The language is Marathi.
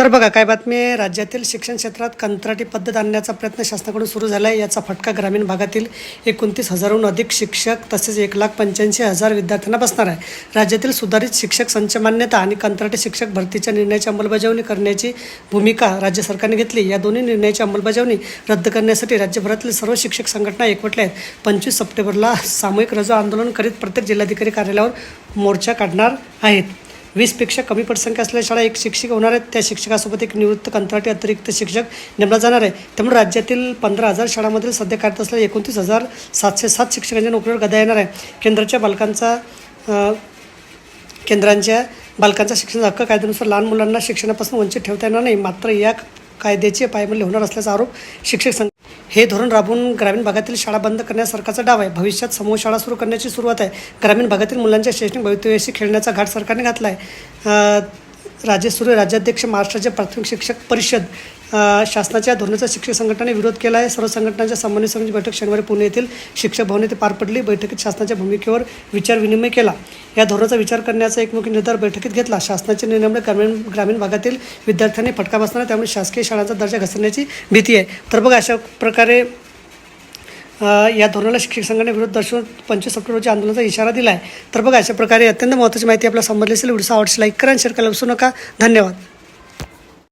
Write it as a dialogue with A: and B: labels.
A: तर बघा काय बातमी आहे? राज्यातील शिक्षण क्षेत्रात कंत्राटी पद्धत आणण्याचा प्रयत्न शासनाकडून सुरू झाला आहे याचा फटका ग्रामीण भागातील एकोणतीस हजारहून अधिक शिक्षक तसेच एक लाख पंच्याऐंशी हजार विद्यार्थ्यांना बसणार आहे. राज्यातील सुधारित शिक्षक संच मान्यता आणि कंत्राटी शिक्षक भरतीच्या निर्णयाची अंमलबजावणी करण्याची भूमिका राज्य सरकारने घेतली. या दोन्ही निर्णयाची अंमलबजावणी रद्द करण्यासाठी राज्यभरातील सर्व शिक्षक संघटना एकवटल्या आहेत. पंचवीस सप्टेंबरला सामूहिक रजो आंदोलन करीत प्रत्येक जिल्हाधिकारी कार्यालयावर मोर्चा काढणार आहेत. वीसपेक्षा कमी पटसंख्या असलेल्या शाळा एक शिक्षक होणार आहेत. त्या शिक्षकासोबत एक निवृत्त कंत्राटी अतिरिक्त शिक्षक नेमला जाणार आहे. त्यामुळे राज्यातील पंधरा हजार शाळांमधील सध्या कार्यरत असलेल्या एकोणतीस हजार सातशे सात शिक्षकांच्या नोकरीवर गदा येणार आहे. केंद्राच्या बालकांचा केंद्रांच्या बालकांचा शिक्षण हक्क कायद्यानुसार लहान मुलांना शिक्षणापासून वंचित ठेवता येणार नाही. मात्र या कायद्याचे पायमल्य होणार असल्याचा आरोप शिक्षक संघ हे धोरण राबवून ग्रामीण भागातील शाळा बंद करण्यास सरकारचा डाव आहे. भविष्यात समूह शाळा सुरू करण्याची सुरुवात आहे. ग्रामीण भागातील मुलांच्या शैक्षणिक भवितव्याशी खेळण्याचा घाट सरकारने घातला आहे. राजेश्वरी सुरू राज्याध्यक्ष महाराष्ट्राचे प्राथमिक शिक्षक परिषद शासनाच्या धोरणाचा शिक्षक संघटनेने विरोध केला आहे. सर्व संघटनांच्या समन्वय समितीची बैठक शनिवारी पुणे येथील शिक्षक भवन येथे पार पडली. बैठकीत शासनाच्या भूमिकेवर विचारविनिमय केला. या धोरणाचा विचार करण्याचा एकमुखी निर्धार बैठकीत घेतला. शासनाच्या निर्णयामुळे ग्रामीण ग्रामीण भागातील विद्यार्थ्यांनी फटका बसणार त्यामुळे शासकीय शाळांचा दर्जा घसरण्याची भीती आहे. तर बघा अशा प्रकारे या धोरणाला शिक्षक संघाने विरोध दर्शवून पंचवीस सप्टेंबर रोजी आंदोलनाचा इशारा दिला आहे तर बघा अशा प्रकारे अत्यंत महत्त्वाची माहिती आपल्याला समजली असेल व्हिडिओ आवडशी लाईक करा आणि शेअर करायला विसरू नका. धन्यवाद.